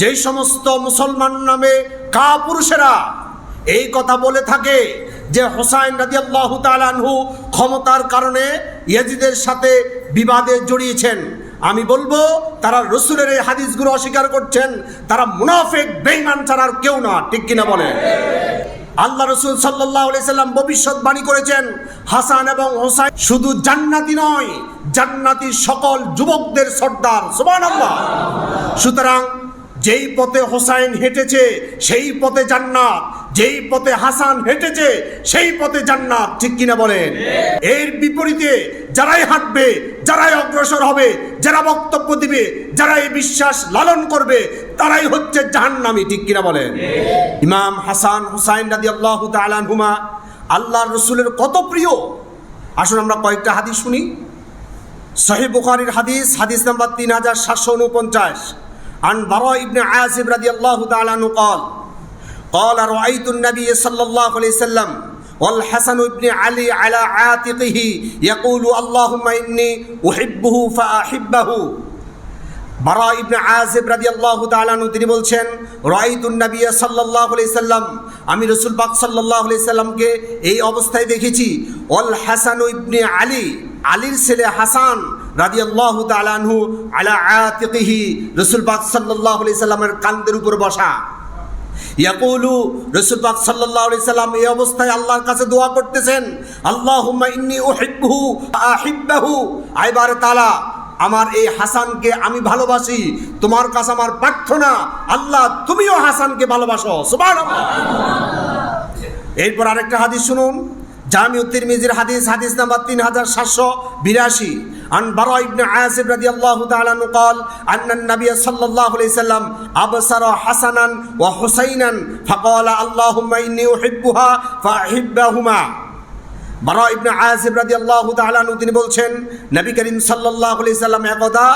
যেই সমস্ত মুসলমান নামে কা পুরুষেরা এই কথা বলে থাকে যে হোসাইন রাদিয়াল্লাহু তাআলাহু ক্ষমতার কারণে ইয়াজিদের সাথে বিবাদে জড়িয়েছেন। আমি বলব, তারা রসুলের এই হাদিসগুলো অস্বীকার করছেন, তারা মুনাফেক, বেঈমান ছাড়া আর কেউ না, ঠিক কিনা বলে আল্লাহ রসুল সাল্লাহ সাল্লাম ভবিষ্যৎবাণী করেছেন, হাসান এবং হোসাইন শুধু জান্নাতি নয় জান্নাতি সকল যুবকদের সর্দার সুবান আল্লাহ সুতরাং যেই পথে হোসাইন হেঁটেছে, সেই পথে জান্নাত। যেই পথে হাসান হেঁটেছে, সেই পথে জান্নাত। ঠিক কিনা বলেন? এর বিপরীতে যারাই হাঁটবে, যারাই অগ্রসর হবে, যারা বক্তব্য দিবে যারা এই বিশ্বাস লালন করবে, তারাই হচ্ছে জাহান্নামী। ঠিক কিনা বলেন? ইমাম হাসান হুসাইন রাদি আল্লাহ তালানহুমা আল্লাহ রসুলের কত প্রিয়? আসুন আমরা কয়েকটা হাদিস শুনি। সহি বুখারির হাদিস হাদিস নাম্বার তিন হাজার সাতশো উনপঞ্চাশ। عن براء بن عازب رضي الله تعالى عنه قال قال رأيت النبي صلى الله عليه وسلم والحسن بن علي على عاتقه يقول اللهم إني أحبه فأحبه বারা ইবনে আজিব রাদিয়াল্লাহু তাআলা আনহু তিনি বলছেন রাআইতুন নবী সাল্লাল্লাহু আলাইহি সাল্লাম আমি রাসূল পাক সাল্লাল্লাহু আলাইহি সাল্লামকে এই অবস্থায় দেখেছি ওয়াল হাসান ইবনে আলী আলীর ছেলে হাসান রাদিয়াল্লাহু তাআলা আনহু আলা আতিকিহি রাসূল পাক আলাইহি সাল্লামের কাঁধের উপর বসা। ইয়াকুলু, রসুল পাক আলাইহি সাল্লাম এই অবস্থায় আল্লাহর কাছে দোয়া করতেছেন, আল্লাহুম্মা ইন্নী উহিব্বুহু আহিব্বাহু। আইবার তাআলা, আমার এই হাসানকে আমি ভালোবাসি, তোমার কাছে আমার প্রার্থনা। আল্লাহ, তুমিও হাসানকে ভালোবাসো। সুবহানাল্লাহ। এরপর আরেকটা হাদিস শুনুন। জামিউ তিরমিজির হাদিস হাদিস নাম্বার তিন হাজার সাতশো বিরাশি عن براء بن عازب رضي الله تعالى عنه قال أن النبي صلى الله عليه وسلم أبصر حسنا وحسينا فقال اللهم إني أحبها فأحبهما বারা ইবনে আজিব রাদিয়াল্লাহু তাআলা আনহু তিনি বলছেন নবী করিম সাল্লাল্লাহু আলাইহি সাল্লাম একদা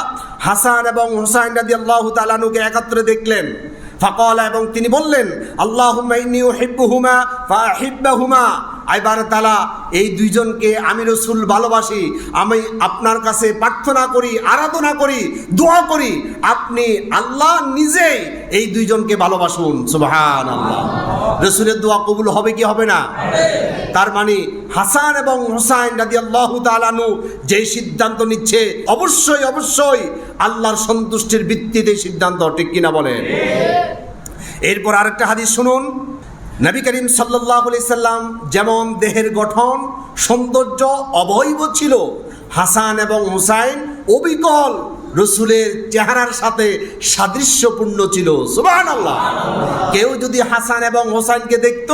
হাসান এবং হুসাইন রাদিয়াল্লাহু তাআলা আনহুকে একত্রে দেখলেন ফাকালা এবং তিনি বললেন আল্লাহুম্মা ইন্নী উহিব্বুহুমা ফাহিব্বাহুমা আইবার তালা, এই দুইজনকে আমি রসুল ভালোবাসি, আমি আপনার কাছে প্রার্থনা করি, আরাধনা করি, দোয়া করি, আপনি আল্লাহ নিজেই এই দুইজনকে ভালোবাসুন সুবহান আল্লাহ রসুলের দোয়া কবুল হবে কি হবে না? তার মানে হাসান এবং হুসাইন রাজি আল্লাহ তালানু যেই সিদ্ধান্ত নিচ্ছে, অবশ্যই অবশ্যই আল্লাহর সন্তুষ্টির ভিত্তিতে সিদ্ধান্ত, ঠিক কিনা বলেন? এরপর আরেকটা হাদিস শুনুন। নবী করিম সাল্লাহ সাল্লাম যেমন দেহের গঠন, সৌন্দর্য অবৈব ছিল, হাসান এবং হুসাইন অবিকল রসুলের চেহারার সাথে সাদৃশ্যপূর্ণ ছিল। সুবাহান আল্লাহ কেউ যদি হাসান এবং হোসাইনকে দেখত,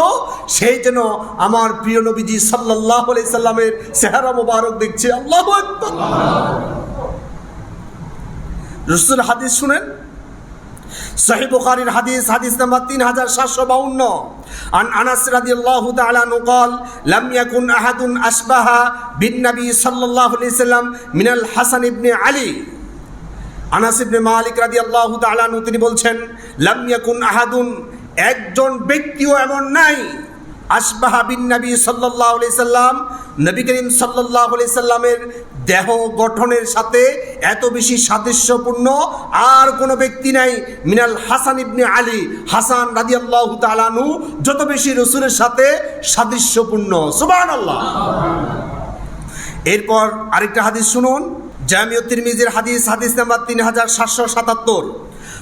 সেই যেন আমার প্রিয় নবীজি সাল্লাহ সাল্লামের চেহারা মোবারক দেখছে। আল্লাহ রসুল হাদিস শুনেন সহি বুখারীর হাদিস হাদিস নাম্বার তিন হাজার সাতশো বাউন্ন عن أنس رضي الله تعالى عنه قال لم يكن أحد أشبه بالنبي صلى الله عليه وسلم من الحسن بن علي আনাস ইবনে মালিক রাদিয়াল্লাহু তাআলা আনহু তিনি বলছেন লাম ইয়াকুন আহাদুন একজন ব্যক্তিও এমন নাই আসবাহা বিন নবী সাল্লাল্লাহু আলাইহি সাল্লাম নবী করিম আলাইহি সাল্লামের দেহ গঠনের সাথে এত বেশি সাদৃশ্যপূর্ণ, আর কোনো ব্যক্তি নাই। মিনাল হাসান ইবনে আলী, হাসান রাদিয়াল্লাহু তাআলা আনহু, যত বেশি রসুলের সাথে সাদৃশ্যপূর্ণ। সুবান আল্লাহ এরপর আরেকটা হাদিস শুনুন, জামিউ তিরমিজির হাদিস হাদিস নাম্বার তিন হাজার সাতশো সাতাত্তর।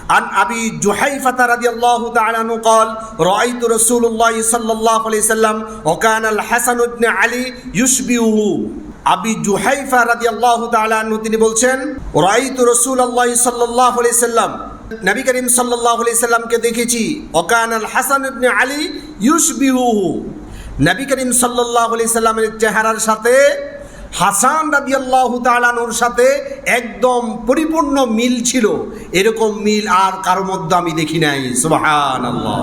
عن أبي جحيفة رضي الله تعالى عنه قال رأيت رسول الله صلى الله عليه وسلم وكان الحسن بن علي يشبهه আবি জুহাইফা রাদিয়াল্লাহু তাআলা আনহু তিনি বলছেন রাআইতু রাসূলুল্লাহ সাল্লাল্লাহু আলাইহি সাল্লাম নবী করিম সাল্লাল্লাহু আলাইহি সাল্লামকে দেখেছি ওকান আল হাসান ইবনে আলী ইউশবিহুহু নবী করিম সাল্লাল্লাহু আলাইহি সাল্লামের চেহারার সাথে হাসান রাদিয়াল্লাহু তাআলানুর সাথে একদম পরিপূর্ণ মিল ছিল এরকম মিল আর কারো মধ্যে আমি দেখি নাই সুবহানাল্লাহ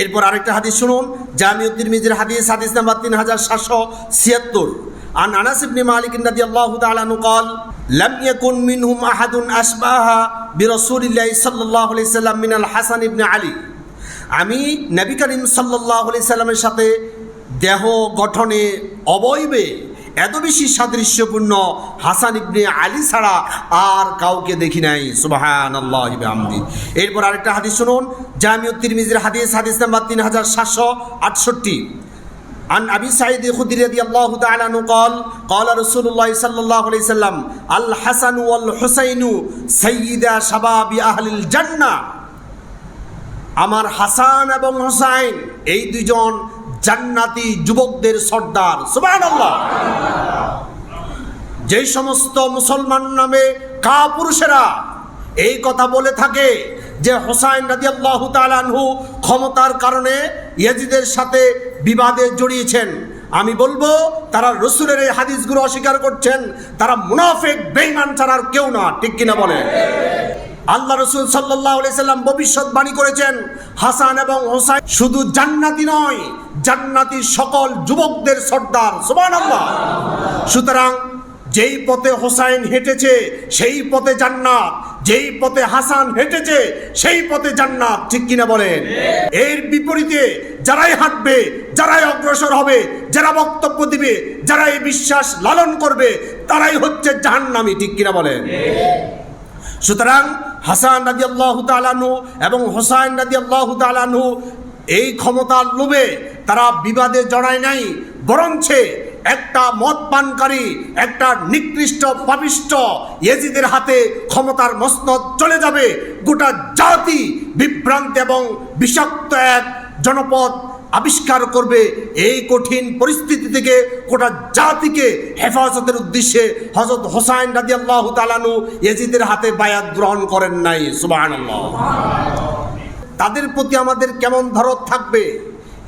এরপর আরেকটা হাদিস শুনুন জামিউদ্দিন মিজির হাদিস হাদিস নাম্বার তিন হাজার সাতশো ছিয়াত্তর عن انس بن مالك رضي الله تعالى عنه قال لم يكن منهم احد اشبه برسول الله صلى الله عليه وسلم من الحسن بن علي আমি নবী করিম সাল্লাল্লাহু আলাইহি সাল্লামের সাথে দেহ গঠনে অবয়বে এত বেশি সাদৃশ্যপূর্ণ হাসান ইবনে আলী ছাড়া আর কাউকে দেখি নাই সুবাহান আল্লাহ আমদি এরপর আরেকটা হাদিস শুনুন জামিউত তিরমিজির হাদিস হাদিস নাম্বার তিন হাজার সাতশো আটষট্টি عن ابي سعيد الخدري رضي الله تعالى عنه قال قال رسول الله صلى الله عليه وسلم الحسن والحسين سيدا شباب اهل الجنه আমার হাসান এবং হোসাইন এই দুজন জান্নাতি যুবকদের সর্দার, সুবহানাল্লাহ। যেই সমস্ত মুসলমান নামে কা পুরুষেরা এই কথা বলে থাকে যে হোসাইন আনহু ক্ষমতার কারণে ইয়াজিদের সাথে বিবাদে জড়িয়েছেন। আমি বলব, তারা রসুলের এই হাদিসগুলো অস্বীকার করছেন, তারা মুনাফেক, বেঈমান ছাড়া আর কেউ না, ঠিক কিনা বলেন আল্লাহ রসুল সাল্লাহ সাল্লাম ভবিষ্যৎবাণী করেছেন, হাসান এবং হোসাইন শুধু জান্নাতি নয় জান্নাতি সকল যুবকদের সর্দার সুবান সুতরাং যেই পথে হোসাইন হেঁটেছে, সেই পথে জান্নাত, যেই পথে হাসান হেঁটেছে, সেই পথে জান্নাত, ঠিক কিনা বলেন? এর বিপরীতে যারাই হাঁটবে, যারাই অগ্রসর হবে, যারা বক্তব্য দিবে যারা এই বিশ্বাস লালন করবে, তারাই হচ্ছে জাহান্নামী, ঠিক কিনা বলেন? সুতরাং হাসান রাজি আল্লাহ তালানু এবং হোসাইন রাজি আল্লাহ তালানু এই ক্ষমতার লোভে তারা বিবাদে জড়ায় নাই, বরঞ্চে একটা মদ পানকারী একটা নিকৃষ্ট পাপিষ্ট ইয়েজিদের হাতে ক্ষমতার মসনদ চলে যাবে। গোটা জাতি বিভ্রান্ত এবং বিষাক্ত এক জনপদ আবিষ্কার করবে। এই কঠিন পরিস্থিতি থেকে গোটা জাতিকে হেফাজতের উদ্দেশ্যে হজরত হোসাইন রাজি আল্লাহ তালানু ইয়েজিদের হাতে বায়াত গ্রহণ করেন নাই। সুবাহ তাদের প্রতি আমাদের কেমন ধরত থাকবে?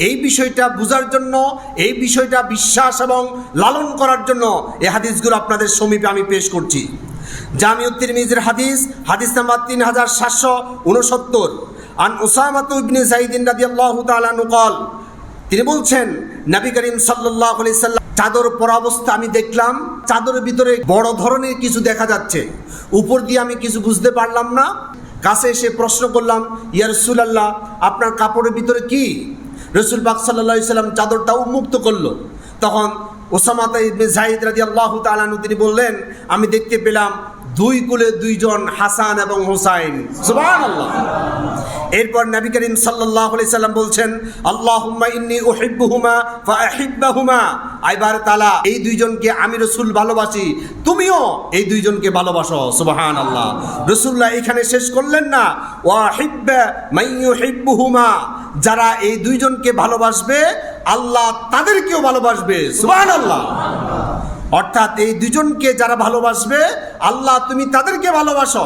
এই বিষয়টা বোঝার জন্য, এই বিষয়টা বিশ্বাস এবং লালন করার জন্য এই হাদিসগুলো আপনাদের সমীপে আমি পেশ করছি। জামিউদ্দিন মিজের হাদিস হাদিস নাম্বার তিন হাজার সাতশো উনসত্তর। আন ওসামাত ইবনে সাইদিন রাদিয়াল্লাহু নকল তিনি বলছেন, নবী করিম সাল্লাল্লাহু সাল্লাম, চাদর পরা অবস্থা আমি দেখলাম, চাদরের ভিতরে বড় ধরনের কিছু দেখা যাচ্ছে। উপর দিয়ে আমি কিছু বুঝতে পারলাম না কাছে এসে প্রশ্ন করলাম, ইয়া রসুল আল্লাহ আপনার কাপড়ের ভিতরে কি? রসুল পাক সাল্লা সাল্লাম চাদরটা উন্মুক্ত করল। তখন ওসামাতা ইবনে জাহিদ রাজি আল্লাহ তালানু তিনি বললেন, আমি দেখতে পেলাম দুই কুলে দুইজন হাসান এবং হোসাইন। সুবহানাল্লাহ। এরপর নবী করিম আলাইহি সাল্লাম বলছেন, আল্লাহুম্মা ইন্নী উহিব্বুহুমা ফাআহিব্বাহুমা আইবার তালা, এই দুইজনকে আমি রাসূল ভালোবাসি, তুমিও এই দুইজনকে ভালোবাসো। সুবাহান আল্লাহ রাসূলুল্লাহ এখানে শেষ করলেন না, ওয়াহিব্বা মান ইউহিব্বুহুমা। যারা এই দুইজনকে ভালোবাসবে, আল্লাহ তাদেরকেও ভালোবাসবে। সুবহানাল্লাহ। অর্থাৎ এই দুজনকে যারা ভালোবাসবে, আল্লাহ তুমি তাদেরকে ভালোবাসো।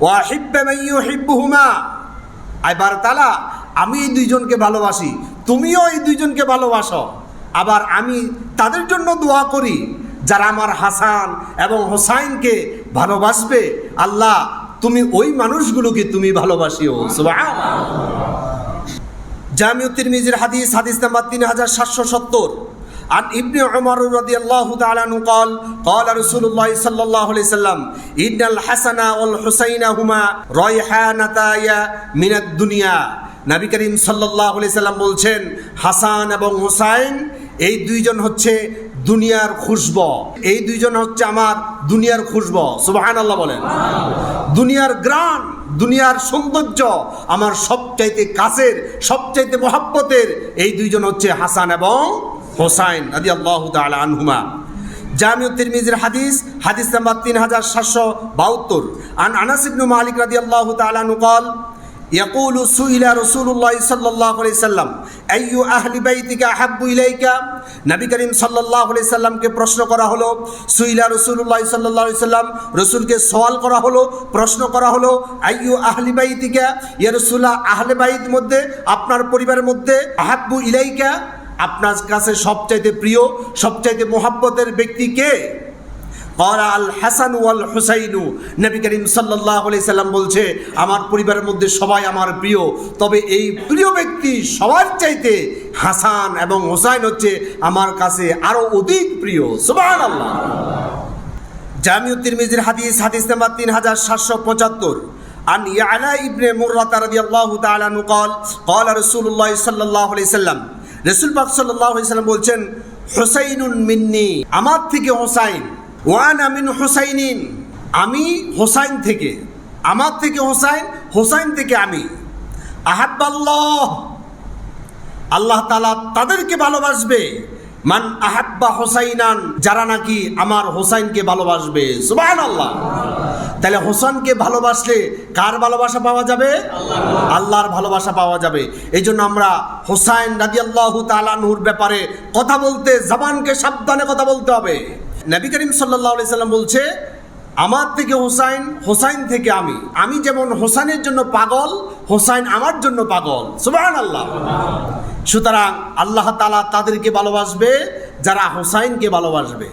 ওয়াহিব্বা ইউহিব্বুহুমা। এবার তালা, আমি এই দুইজনকে ভালোবাসি, তুমিও এই দুইজনকে ভালোবাসো। আবার আমি তাদের জন্য দোয়া করি, যারা আমার হাসান এবং হোসাইনকে ভালোবাসবে, আল্লাহ তুমি ওই মানুষগুলোকে তুমি ভালোবাসিও। সুবহানাল্লাহ। জামিউ তিরমিজির হাদিস হাদিস নাম্বার তিন হাজার সাতশো সত্তর। عن ابن عمر رضي الله تعالى عنه قال قال رسول الله صلى الله عليه وسلم إن الحسن والحسين هما ريحانتايا من الدنيا নবী করিম সাল্লাহ সাল্লাম বলছেন হাসান এবং হুসাইন এই দুইজন হচ্ছে দুনিয়ার খুশব এই দুইজন হচ্ছে আমার দুনিয়ার খুশব সুবাহান আল্লাহ বলেন দুনিয়ার গ্রাম দুনিয়ার সৌন্দর্য আমার সবচাইতে কাছের সবচাইতে মহাব্বতের এই দুইজন হচ্ছে হাসান এবং হোসাইন আদি আল্লাহ তালা আনহুমা জামিউ তিরমিজির হাদিস হাদিস নাম্বার তিন হাজার সাতশো বাহাত্তর আন আনাস ইবনু মালিক রাদি আল্লাহ তালা নুকল يقول سئل رسول الله صلى الله عليه وسلم أي أهل بيتك أحب إليك নবী করিম সাল্লাহ আলি সাল্লামকে প্রশ্ন করা হলো সুইলা রসুল্লাহ সাল্লাহ আলি সাল্লাম রসুলকে সওয়াল করা হলো প্রশ্ন করা হলো আইয়ু আহলি বাইতিকা ইয়া রসুল্লাহ আহলে বাইত মধ্যে আপনার পরিবারের মধ্যে আহাব্বু ইলাইকা আপনার কাছে সবচাইতে প্রিয় সবচাইতে মোহাব্বতের ব্যক্তি কে করা আল হাসান ওয়াল হুসাইনু নবী করিম সাল্লাহ আলি সাল্লাম বলছে আমার পরিবারের মধ্যে সবাই আমার প্রিয় তবে এই প্রিয় ব্যক্তি সবার চাইতে হাসান এবং হোসাইন হচ্ছে আমার কাছে আরো অধিক প্রিয় সুবাহ আল্লাহ জামিউ তিরমিজির হাদিস হাদিস নাম্বার তিন হাজার সাতশো পঁচাত্তর عن يعلى ابن مرة رضي الله تعالى عنه قال قال رسول الله صلى الله عليه وسلم রসুল পাক সাল্লাম বলছেন, হোসাইনুন মিন্নি, আমার থেকে হোসাইন। ওয়ান আমিন হোসাইনিন, আমি হোসাইন থেকে। আমার থেকে হোসাইন হোসাইন থেকে আমি। আহাব্বাল্লাহ, আল্লাহ তালা তাদেরকে ভালোবাসবে। মান আহাব্বা হোসাইনান, যারা নাকি আমার হোসাইনকে ভালোবাসবে। সুবাহ আল্লাহ তাহলে হোসানকে ভালোবাসলে কার ভালোবাসা পাওয়া যাবে? আল্লাহর ভালোবাসা পাওয়া যাবে। এই জন্য আমরা হোসাইন রাজি আল্লাহ তালানহুর ব্যাপারে কথা বলতে, জবানকে সাবধানে কথা বলতে হবে। নবী করিম সাল্লাহ সাল্লাম বলছে, আমার থেকে হোসাইন হোসাইন থেকে আমি। আমি যেমন হোসাইনের জন্য পাগল, হোসাইন আমার জন্য পাগল। সুবাহ আল্লাহ সুতরাং আল্লাহ তালা তাদেরকে ভালোবাসবে যারা হোসাইনকে ভালোবাসবে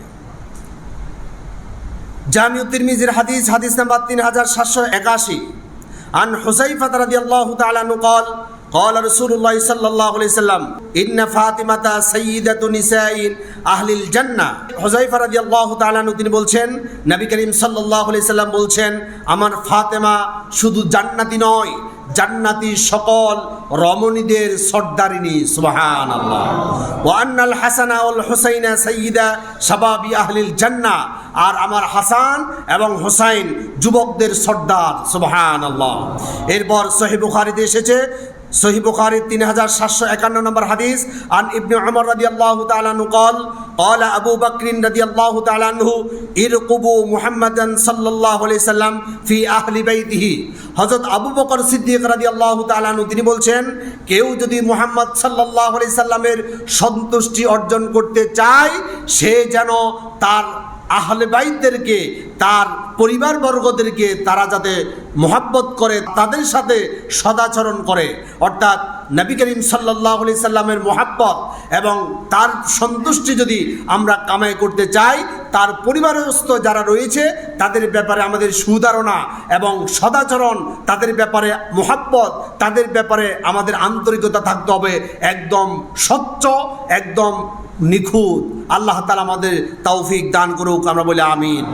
জামিউ তিরমিজির হাদিস হাদিস নাম্বার তিন হাজার সাতশো একাশি আন হুসাইফা রাদিয়াল্লাহু তাআলা আনহু قال قال رسول الله صلى الله عليه وسلم ان فاطمه سيده نساء اهل الجنه হুযায়ফা রাদিয়াল্লাহু তাআলা আনহু তিনি বলছেন নবী করিম সাল্লাল্লাহু আলাইহি সাল্লাম বলছেন আমার ফাতেমা শুধু জান্নাতি নয় জান্নাতি সকল রমণীদের সর্দারিনী সুবহান আল্লাহ ও আন্নাল হাসানা ওল হুসাইনা সাইয়িদা সবাবি আহলিল জান্না। আর আমার হাসান এবং হোসাইন যুবকদের সর্দার সুবহান আল্লাহ এরপর সহি বুখারিতে এসেছে সহি বুখারী তিন হাজার সাতশো একান্ন নম্বর হাদিস আন ইবনে উমর রাদিয়াল্লাহু তাআলা আনহু قال قال ابو بكر رضي الله تعالى عنه ارقبوا محمدا صلى الله عليه وسلم في اهل بيته হযরত আবু বকর সিদ্দিক রাদিয়াল্লাহু তাআলা আনহু তিনি বলছেন কেউ যদি মুহাম্মদ সাল্লাল্লাহু আলাইহি সাল্লামের সন্তুষ্টি অর্জন করতে চায় সে যেন তার আহলে বাইতদেরকে তার পরিবারবর্গদেরকে তারা যাতে মোহাব্বত করে, তাদের সাথে সদাচরণ করে। অর্থাৎ নবী করিম সাল্লাহ আলি সাল্লামের মোহাব্বত এবং তার সন্তুষ্টি যদি আমরা কামাই করতে চাই, তার পরিবারস্থ যারা রয়েছে, তাদের ব্যাপারে আমাদের সুধারণা এবং সদাচরণ, তাদের ব্যাপারে মোহাব্বত, তাদের ব্যাপারে আমাদের আন্তরিকতা থাকতে হবে একদম স্বচ্ছ, একদম নিখুঁত। আল্লাহ তালা আমাদের তৌফিক দান করুক, আমরা বলি আমিন।